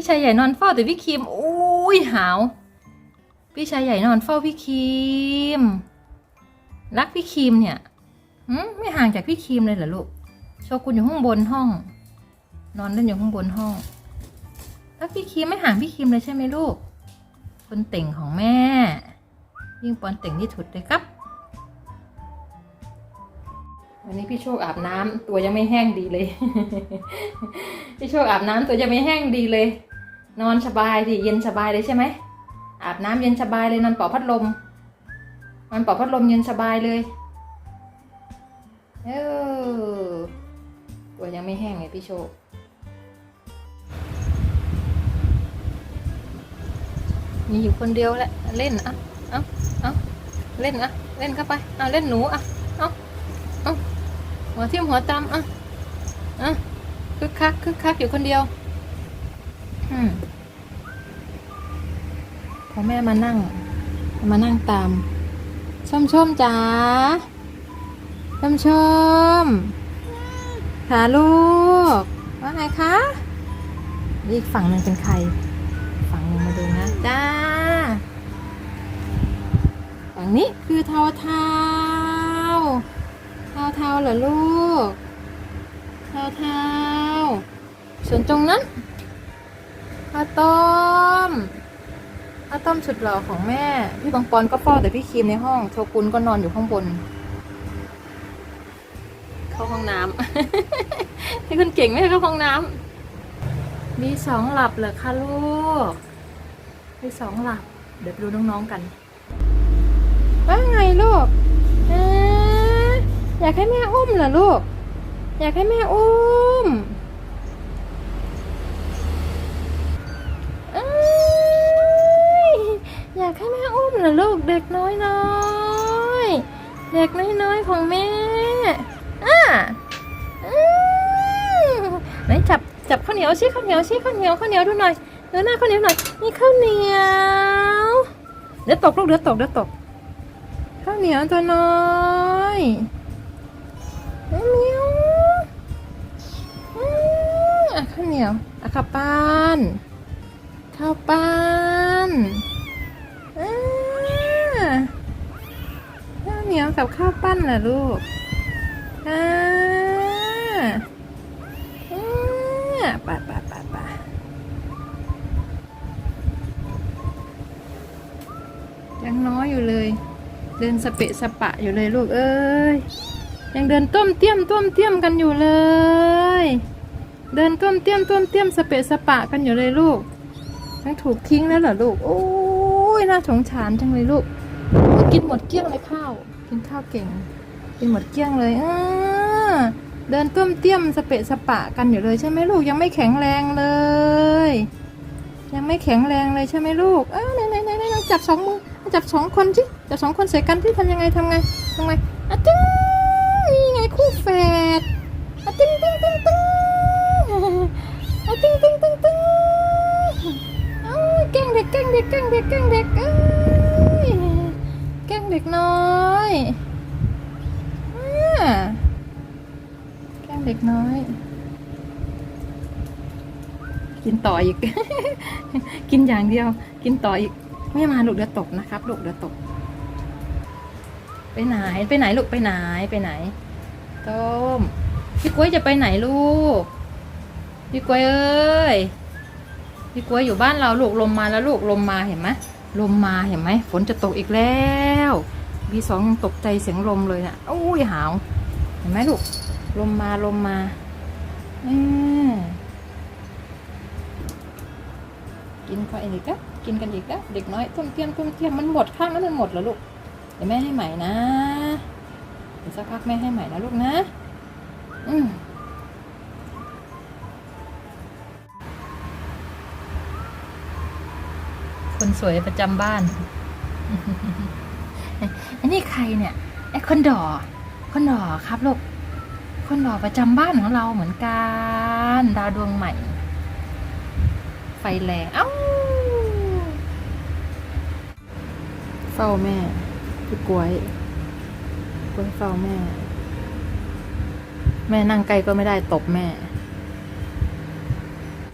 พี่ชายใหญ่นอนเฝ้าแต่พี่ครีมอุ้ยหาว พี่ชายใหญ่นอนเฝ้าพี่ครีมรักพี่ครีมเนี่ยหืมไม่ห่างจากพี่ครีมเลยเหรอลูก โชกุนอยู่ข้างบนห้อง นอนเล่นอยู่ข้างบนห้อง รักพี่ครีมไม่ห่างพี่ครีมเลยใช่ไหมลูก คนเต่งของแม่ ยิ่งปอนเต่งที่สุดเลยครับวันนี้พี่โชคอาบน้ำตัวยังไม่แห้งดีเลย พี่โชคอาบน้ำตัวยังไม่แห้งดีเลย นอนสบายดิเย็นสบายเลยใช่ไหมอาบน้ำเย็นสบายเลยนอนเป่าพัดลมนอนเป่าพัดลมเย็นสบายเลยเออตัวยังไม่แห้งเลยพี่โชคมีอยู่คนเดียวแหละเล่นอะเอ้าเอ้าเล่นอะเล่นเข้าไปเอาเล่นหนูอะเอ้าเอ้าหัวทิ่มหัวตำอะอะคึกคักคึกคักอยู่คนเดียว พอแม่มานั่ง มานั่งตาม ชมชมจ๋าชมชมค่ะลูก ว่าไงคะ อีกฝั่งหนึ่งเป็นใคร ฝั่งนึงมาดูนะจ้า ฝั่งนี้คือเทาเทาเทาเทาเหรอลูก เทาเทาส่วนตรงนั้น ข้าวต้มข้าวต้มสุดหล่อของแม่ พี่บางปอนก็เฝ้าแต่พี่ครีมในห้องโชกุนก็นอนอยู่ข้างบน เข้าห้องน้ำ ให้คนเก่งไม่ให้เข้าห้องน้ำ มีสองหลับเหรอคะลูก มีสองหลับ เดี๋ยวไปดูน้องๆกัน ว่าไงลูกเอ๊ะอยากให้แม่อุ้มเหรอลูก อยากให้แม่อุ้มเอ้ยอยากให้แม่อุ้มเหรอลูก เด็กน้อยน้อยๆ เด็กน้อยน้อยๆของแม่อะไหนจับจับข้าวเหนียวชิข้าวเหนียวชิข้าวเหนียวข้าวเหนียวดูหน่อยดูหน้าข้าวเหนียวหน่อยนี่ข้าวเหนียวเดี๋ยวตกลูกเดี๋ยวตกเดี๋ยวตกข้าวเหนียวตัวน้อยเมียวอะข้าวเหนียวอะข้าวปั้นข้าวปั้นอ่าข้าวเหนี ยวกับข้าวปั้นเหรอลูกอ่าอ่าไปไปไปไปยังน้อยอยู่เลย เดินสเปะสปะอยู่เลยลูกเอ้ย ยังเดินต้มเตี้ยมต้มเตี้ยมกันอยู่เลย เดินต้มเตี้ยมต้มเตี้ยมสเปะสปะกันอยู่เลยลูกยังถูกทิ้งแล้วเหรอลูก โอ้ยน่าสงสารจังเลยลูก กินหมดเกลี้ยงเลยข้าว กินข้าวเก่ง กินหมดเกลี้ยงเลยอ่าเดินต้มเตี้ยมสเปะสปะกันอยู่เลยใช่ไหมลูกยังไม่แข็งแรงเลย ยังไม่แข็งแรงเลยใช่ไหมลูกอ้าวไหนไหนไหนไหนจับสองมือจับสองคนสิจับสองคนใส่กันที่ทำยังไงทำไงทำไงอะตึ้งนี่ไงคู่แฝดอะตึ้งตึ้งตึ้งตึ้งอะตึ้งตึ้งตึ้งตึ้งเอ้ยแกล้งเด็กแกล้งเด็กแกล้งเด็กแกล้งเด็กเอ้ย แกล้งเด็กน้อยแกล้งเด็กน้อย กินต่ออีก กินอย่างเดียว กินต่ออีก ไม่มาลูกเดี๋ยวตกนะครับลูกเดี๋ยวตก ไปไหน ไปไหนลูกไปไหนไปไหน ต้ม พี่กล้วยจะไปไหนลูก พี่กล้วยเอ้ย พี่กล้วยอยู่บ้านเราลูกลมมาแล้วลูกลมมาเห็นไหม ลมมาเห็นไหมฝนจะตกอีกแล้วพี่สองยังตกใจเสียงลมเลยนะโอ้ยหาวเห็นไหมลูกลมมาลมมาอืมกินไปอีกแล้วกินกันอีกแล้วเด็กน้อยต้มเตี้ยมต้มเตี้ยมมันหมดข้างนั้นมันหมดแล้วลูกเดี๋ยวแม่ให้ใหม่นะเดี๋ยวสักพักแม่ให้ใหม่นะลูกนะ อืม คนสวยประจำบ้าน อันนี้ใครเนี่ยไอ้คนดอคนดอครับลูกคนดอประจำบ้านของเราเหมือนกัน ดาวดวงใหม่ ไฟแรงเอ้าเฝ้าแม่พี่กล้วยกวยเฝ้าแม่ แม่นั่งไกลก็ไม่ได้ตบแม่